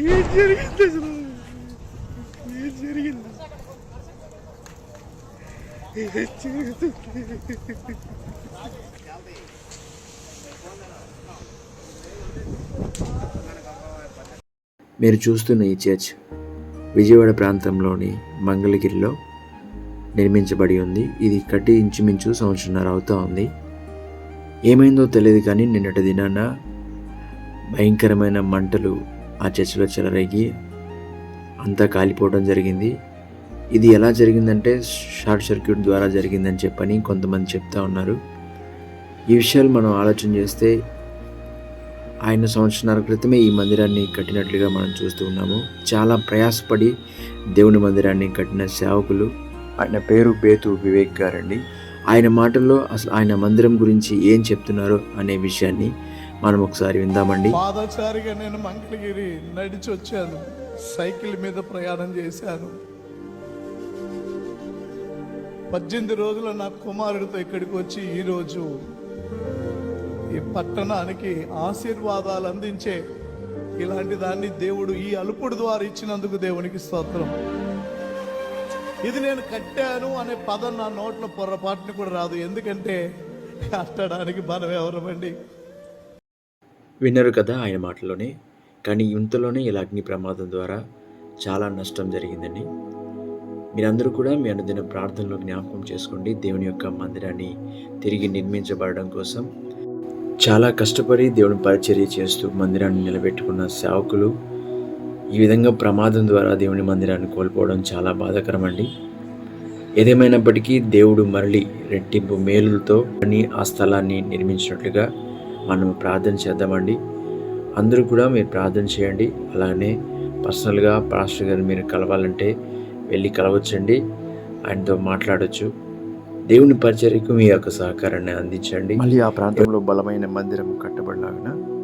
ఏం జరిగింది? అసలు ఏం జరిగింది? ఏం జరుగుతుంది మీరు చూస్తున్న ఈ చర్చ్ విజయవాడ ప్రాంతంలోని మంగళగిరిలో నిర్మించబడి ఉంది. ఇది కట్టి ఇంచుమించు సంవత్సరంన్నర అవుతూ ఉంది. ఏమైందో తెలియదు కానీ నిన్నటి దినాన భయంకరమైన మంటలు ఆ చర్చిలో చెలరేగి అంతా కాలిపోవడం జరిగింది. ఇది ఎలా జరిగిందంటే షార్ట్ సర్క్యూట్ ద్వారా జరిగిందని చెప్పని కొంతమంది చెప్తా ఉన్నారు. ఈ విషయాలు మనం ఆలోచన చేస్తే ఆయన సంవత్సరాల క్రితమే ఈ మందిరాన్ని కట్టినట్లుగా మనం చూస్తూ ఉన్నాము. చాలా ప్రయాసపడి దేవుని మందిరాన్ని కట్టిన సేవకులు ఆయన పేరు బేతు వివేక్ గారండి. ఆయన మాటల్లో అసలు ఆయన మందిరం గురించి ఏం చెప్తున్నారు అనే విషయాన్ని మనం ఒకసారి విందామండి. పాదచారిగా నేను మంగళగిరి నడిచి వచ్చాను. సైకిల్ మీద ప్రయాణం చేశాను. పద్దెనిమిది రోజుల నా కుమారుడితో ఇక్కడికి వచ్చి ఈరోజు ఈ పట్టణానికి ఆశీర్వాదాలు అందించే ఇలాంటి దాన్ని దేవుడు ఈ అలుపుడు ద్వారా ఇచ్చినందుకు దేవునికి స్తోత్రం. ఇది నేను కట్టాను అనే పదం నా నోట్లో పొరపాటుని కూడా రాదు. ఎందుకంటే కట్టడానికి మనం ఎవరమండి? విన్నారు కదా ఆయన మాటలోనే. కానీ ఇంతలోనే ఇలా అగ్ని ప్రమాదం ద్వారా చాలా నష్టం జరిగిందండి మీరందరూ కూడా మీ అనుదిన ప్రార్థనలో జ్ఞాపకం చేసుకోండి. దేవుని యొక్క మందిరాన్ని తిరిగి నిర్మించబడడం కోసం చాలా కష్టపడి దేవుని పరిచర్య చేస్తూ మందిరాన్ని నిలబెట్టుకున్న సేవకులు ఈ విధంగా ప్రమాదం ద్వారా దేవుని మందిరాన్ని కోల్పోవడం చాలా బాధాకరమండి. ఏదేమైనప్పటికీ దేవుడు మరలి రెట్టింపు మేలులతో అని ఆ స్థలాన్ని నిర్మించినట్లుగా మనం ప్రార్థన చేద్దామండి. అందరూ కూడా మీరు ప్రార్థన చేయండి. అలానే పర్సనల్గా పాస్టర్ గారిని మీరు కలవాలంటే వెళ్ళి కలవచ్చండి. ఆయనతో మాట్లాడచ్చు. దేవుని పరిచర్యకు మీ యొక్క సహకారాన్ని అందించండి. మళ్ళీ ఆ ప్రాంతంలో బలమైన మందిరం కట్టబడిలాగిన